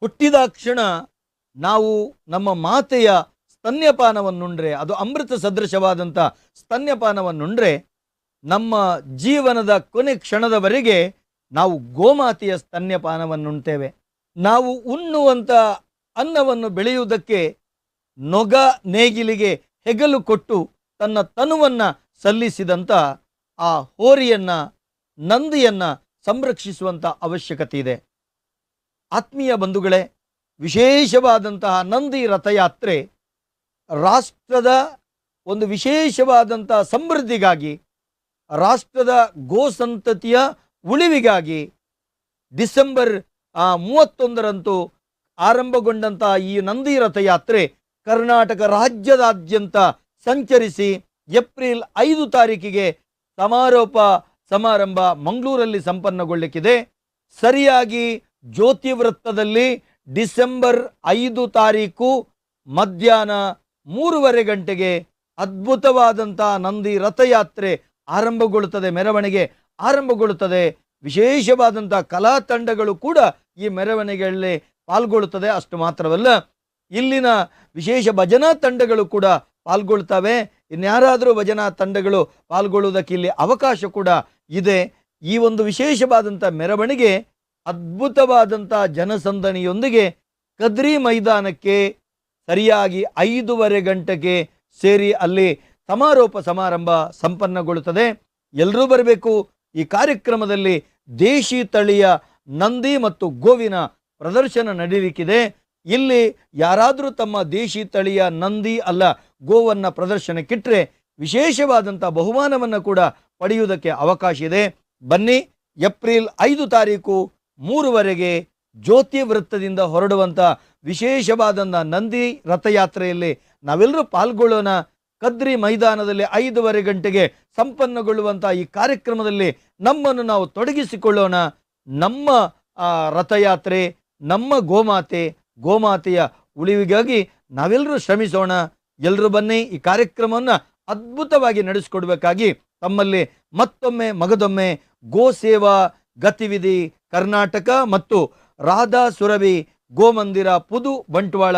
ಹುಟ್ಟಿದಾಕ್ಷಣ ನಾವು ನಮ್ಮ ಮಾತೆಯ ಸ್ತನ್ಯಪಾನವನ್ನುಂಡ್ರೆ, ಅದು ಅಮೃತ ಸದೃಶವಾದಂಥ ಸ್ತನ್ಯಪಾನವನ್ನುಂಡ್ರೆ, ನಮ್ಮ ಜೀವನದ ಕೊನೆ ಕ್ಷಣದವರೆಗೆ ನಾವು ಗೋಮಾತೆಯ ಸ್ತನ್ಯಪಾನವನ್ನುಣ್ತೇವೆ ನಾವು ಉಣ್ಣುವಂಥ ಅನ್ನವನ್ನು ಬೆಳೆಯುವುದಕ್ಕೆ ನೊಗ ನೇಗಿಲಿಗೆ ಹೆಗಲು ಕೊಟ್ಟು ತನ್ನ ತನುವನ್ನು ಸಲ್ಲಿಸಿದಂಥ ಆ ಹೋರಿಯನ್ನು, ನಂದಿಯನ್ನು ಸಂರಕ್ಷಿಸುವಂಥ ಅವಶ್ಯಕತೆ ಇದೆ. ಆತ್ಮೀಯ ಬಂಧುಗಳೇ, ವಿಶೇಷವಾದಂತಹ ನಂದಿ ರಥಯಾತ್ರೆ ರಾಷ್ಟ್ರದ ಒಂದು ವಿಶೇಷವಾದಂತಹ ಸಮೃದ್ಧಿಗಾಗಿ, ರಾಷ್ಟ್ರದ ಗೋಸಂತತಿಯ ಉಳಿವಿಗಾಗಿ ಡಿಸೆಂಬರ್ ಮೂವತ್ತೊಂದರಂದು ಆರಂಭಗೊಂಡಂತಹ ಈ ನಂದಿ ರಥಯಾತ್ರೆ ಕರ್ನಾಟಕ ರಾಜ್ಯದಾದ್ಯಂತ ಸಂಚರಿಸಿ ಏಪ್ರಿಲ್ ಐದು ತಾರೀಕಿಗೆ ಸಮಾರೋಪ ಸಮಾರಂಭ ಮಂಗಳೂರಲ್ಲಿ ಸಂಪನ್ನಗೊಳ್ಳಿಕ್ಕಿದೆ. ಸರಿಯಾಗಿ ಜ್ಯೋತಿ ವೃತ್ತದಲ್ಲಿ ಡಿಸೆಂಬರ್ ಐದು ತಾರೀಕು ಮಧ್ಯಾಹ್ನ ಮೂರುವರೆ ಗಂಟೆಗೆ ಅದ್ಭುತವಾದಂಥ ನಂದಿ ರಥಯಾತ್ರೆ ಆರಂಭಗೊಳ್ಳುತ್ತದೆ, ಮೆರವಣಿಗೆ ಆರಂಭಗೊಳ್ಳುತ್ತದೆ. ವಿಶೇಷವಾದಂಥ ಕಲಾ ತಂಡಗಳು ಕೂಡ ಈ ಮೆರವಣಿಗೆಯಲ್ಲಿ ಪಾಲ್ಗೊಳ್ಳುತ್ತದೆ. ಅಷ್ಟು ಮಾತ್ರವಲ್ಲ, ಇಲ್ಲಿನ ವಿಶೇಷ ಭಜನಾ ತಂಡಗಳು ಕೂಡ ಪಾಲ್ಗೊಳ್ತವೆ. ಇನ್ಯಾರಾದರೂ ಭಜನಾ ತಂಡಗಳು ಪಾಲ್ಗೊಳ್ಳುವುದಕ್ಕೆ ಇಲ್ಲಿ ಅವಕಾಶ ಕೂಡ ಇದೆ. ಈ ಒಂದು ವಿಶೇಷವಾದಂಥ ಮೆರವಣಿಗೆ ಅದ್ಭುತವಾದಂಥ ಜನಸಂದಣಿಯೊಂದಿಗೆ ಕದ್ರಿ ಮೈದಾನಕ್ಕೆ ಸರಿಯಾಗಿ ಐದೂವರೆ ಗಂಟೆಗೆ ಸೇರಿ ಅಲ್ಲಿ ಸಮಾರೋಪ ಸಮಾರಂಭ ಸಂಪನ್ನಗೊಳ್ಳುತ್ತದೆ. ಎಲ್ಲರೂ ಬರಬೇಕು. ಈ ಕಾರ್ಯಕ್ರಮದಲ್ಲಿ ದೇಶಿ ತಳಿಯ ನಂದಿ ಮತ್ತು ಗೋವಿನ ಪ್ರದರ್ಶನ ನಡೀಲಿಕ್ಕಿದೆ. ಇಲ್ಲಿ ಯಾರಾದರೂ ತಮ್ಮ ದೇಶಿ ತಳಿಯ ನಂದಿ ಅಲ್ಲ ಗೋವನ್ನು ಪ್ರದರ್ಶನಕ್ಕಿಟ್ಟರೆ ವಿಶೇಷವಾದಂಥ ಬಹುಮಾನವನ್ನು ಕೂಡ ಪಡೆಯುವುದಕ್ಕೆ ಅವಕಾಶ ಇದೆ. ಬನ್ನಿ, ಏಪ್ರಿಲ್ ಐದು ತಾರೀಕು ಮೂರುವರೆಗೆ ಜ್ಯೋತಿ ವೃತ್ತದಿಂದ ಹೊರಡುವಂಥ ವಿಶೇಷವಾದಂಥ ನಂದಿ ರಥಯಾತ್ರೆಯಲ್ಲಿ ನಾವೆಲ್ಲರೂ ಪಾಲ್ಗೊಳ್ಳೋಣ. ಕದ್ರಿ ಮೈದಾನದಲ್ಲಿ ಐದೂವರೆ ಗಂಟೆಗೆ ಸಂಪನ್ನಗೊಳ್ಳುವಂಥ ಈ ಕಾರ್ಯಕ್ರಮದಲ್ಲಿ ನಮ್ಮನ್ನು ನಾವು ತೊಡಗಿಸಿಕೊಳ್ಳೋಣ. ನಮ್ಮ ರಥಯಾತ್ರೆ, ನಮ್ಮ ಗೋಮಾತೆ, ಗೋಮಾತೆಯ ಉಳಿವಿಗಾಗಿ ನಾವೆಲ್ಲರೂ ಶ್ರಮಿಸೋಣ. ಎಲ್ಲರೂ ಬನ್ನಿ ಈ ಕಾರ್ಯಕ್ರಮವನ್ನು ಅದ್ಭುತವಾಗಿ ನಡೆಸಿಕೊಡ್ಬೇಕಾಗಿ ತಮ್ಮಲ್ಲಿ ಮತ್ತೊಮ್ಮೆ ಮಗದೊಮ್ಮೆ ಗೋ ಸೇವಾ ಗತಿವಿಧಿ ಕರ್ನಾಟಕ ಮತ್ತು ರಾಧಾ ಸುರಭಿ ಗೋಮಂದಿರ ಪುದು ಬಂಟ್ವಾಳ